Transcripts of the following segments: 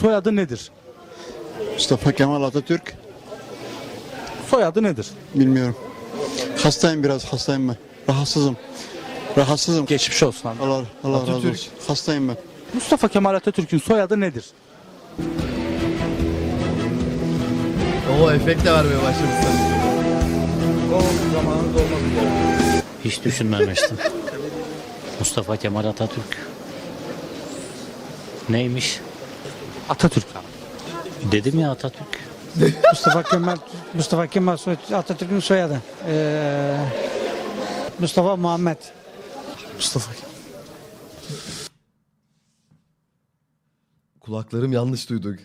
soyadı nedir? Mustafa Kemal Atatürk. Soyadı nedir? Bilmiyorum. Hastayım biraz hastayım ben. Rahatsızım. Rahatsızım. Geçmiş olsun abi. Allah, Allah razı Atatürk. olsun. Hastayım ben. Mustafa Kemal Atatürk'ün soyadı nedir? Oo efekt de vermeye başlamışlar. Hiç düşünmemiştim. Mustafa Kemal Atatürk. Neymiş? Atatürk abi. Dedim ya Atatürk. Mustafa Kemal Mustafa Kemal soy- Atatürk'ün soyadı. Ee, Mustafa Muhammed. Mustafa Kulaklarım yanlış duyduk.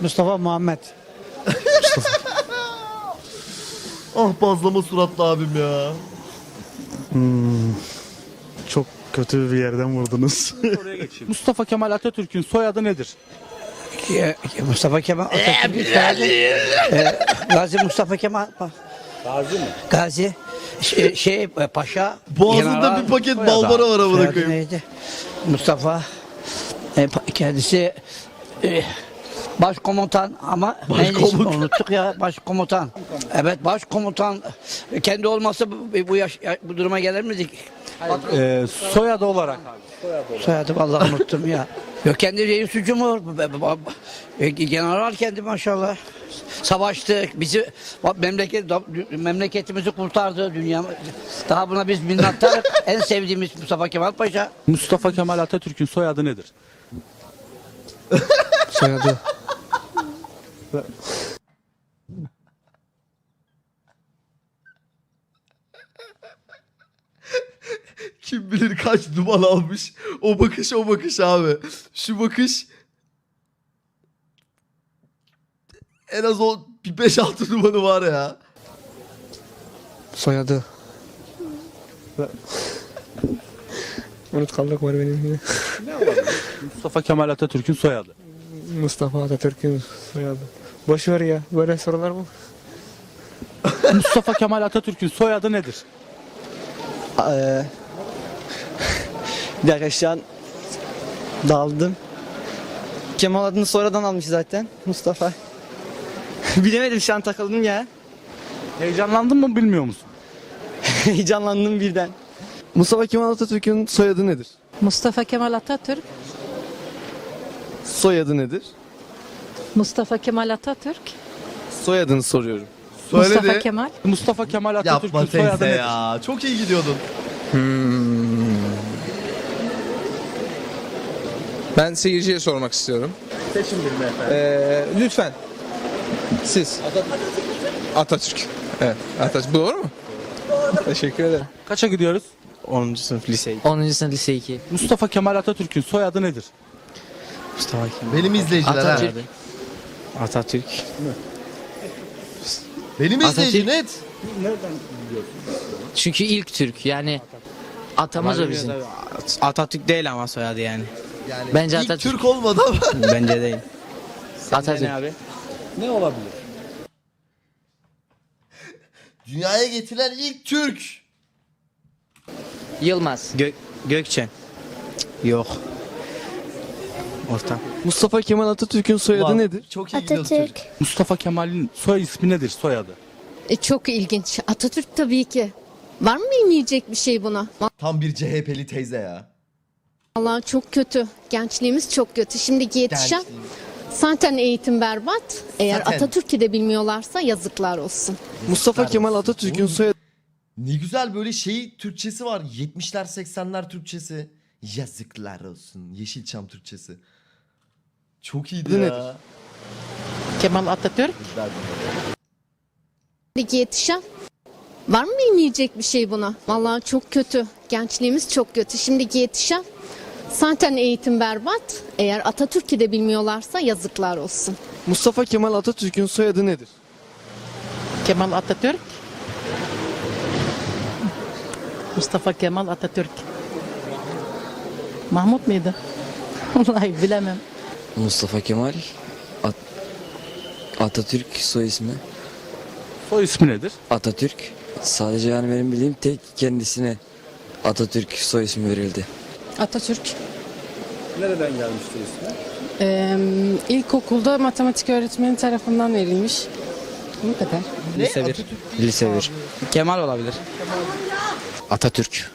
Mustafa Muhammed. Ah bazlama suratlı abim ya. Kötü bir yerden vurdunuz. Mustafa Kemal Atatürk'ün soyadı nedir? Mustafa Kemal soyadı. Ee, Gazi Mustafa Kemal. Gazi mi? Gazi. Şey, şey Paşa. Boğazında General- bir paket soyadı. balbara var amına Soyadı koyayım. neydi? Mustafa. e, pa- kendisi e, başkomutan ama? Başkomutan. unuttuk ya başkomutan. Evet başkomutan. Kendi olmasa bu, bu, yaş, bu duruma gelir miydik? Ee, soyadı olarak Soyadı vallahi unuttum ya. Yok kendi reis b- e, General kendi maşallah. Savaştı. Bizi memleket memleketimizi kurtardı dünya. Daha buna biz minnettarız. en sevdiğimiz Mustafa Kemal Paşa. Mustafa Kemal Atatürk'ün soyadı nedir? Soyadı. Kim bilir kaç duman almış. O bakış o bakış abi. Şu bakış en az o bir 5-6 dumanı var ya. Soyadı. Unutkanlık var benim yine. Mustafa Kemal Atatürk'ün soyadı. Mustafa Atatürk'ün soyadı. Boş ver ya. Böyle sorular mı? Mustafa Kemal Atatürk'ün soyadı nedir? Eee, bir dakika şu an daldım. Kemal adını sonradan almış zaten. Mustafa. Bilemedim şu an takıldım ya. Heyecanlandın mı bilmiyor musun? Heyecanlandım birden. Mustafa Kemal Atatürk'ün soyadı nedir? Mustafa Kemal Atatürk, Soyadı nedir? Mustafa Kemal Atatürk, Soyadını soruyorum. Mustafa Söyledi. Kemal, Mustafa Kemal Atatürk'ün Yapma soyadı teyze nedir? ya. Çok iyi gidiyordun. Ben seyirciye sormak istiyorum. Seçin birini efendim. lütfen. Siz. Atatürk. Evet. Atatürk. Doğru mu? Teşekkür ederim. Kaça gidiyoruz? 10. sınıf lise 10. sınıf lise 2. Mustafa Kemal Atatürk'ün soyadı nedir? Mustafa Kemal. Benim izleyiciler ha. Atatürk. Atatürk. Benim izleyici net. Çünkü ilk Türk yani atamız o bizim. Atatürk değil ama soyadı yani. Yani Bence ilk Atatürk. Türk olmadı ama. Bence değil. Atatürk. abi? Ne olabilir? Dünyaya getirilen ilk Türk. Yılmaz. Gök, Gökçen. Cık, Yok. Orta. Mustafa Kemal Atatürk'ün soyadı Ulan, nedir? Çok iyi çocuk. Mustafa Kemal'in soy ismi nedir soyadı? E, çok ilginç. Atatürk tabii ki. Var mı bilmeyecek bir şey buna? Tam bir CHP'li teyze ya. Vallahi çok kötü. Gençliğimiz çok kötü. Şimdiki yetişen Gençliğim. zaten eğitim berbat. Eğer Zaten. Atatürk'ü de bilmiyorlarsa yazıklar olsun. Mustafa Kemal Atatürk'ün soyadı Ne güzel böyle şey Türkçesi var. 70'ler 80'ler Türkçesi. Yazıklar olsun. Yeşilçam Türkçesi. Çok iyiydi ya. Kemal Atatürk. Şimdiki yetişen var mı bilmeyecek bir şey buna? Vallahi çok kötü. Gençliğimiz çok kötü. Şimdiki yetişen zaten eğitim berbat. Eğer Atatürk'ü de bilmiyorlarsa yazıklar olsun. Mustafa Kemal Atatürk'ün soyadı nedir? Kemal Atatürk. Mustafa Kemal Atatürk. Mahmut muydu? Vallahi bilemem. Mustafa Kemal At- Atatürk soy ismi. Soy ismi nedir? Atatürk. Sadece yani benim bildiğim tek kendisine Atatürk soy ismi verildi. Atatürk. Nereden gelmiştir ismi? ilkokulda matematik öğretmeni tarafından verilmiş. Bu kadar. Ne? Lise bir. Atatürk. Lise 1. Kemal olabilir. Atatürk.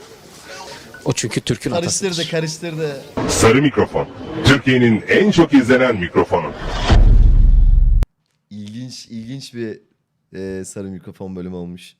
O çünkü Türk'ün Karıştırdı atasıdır. karıştırdı. Sarı mikrofon. Türkiye'nin en çok izlenen mikrofonu. İlginç ilginç bir e, sarı mikrofon bölümü olmuş.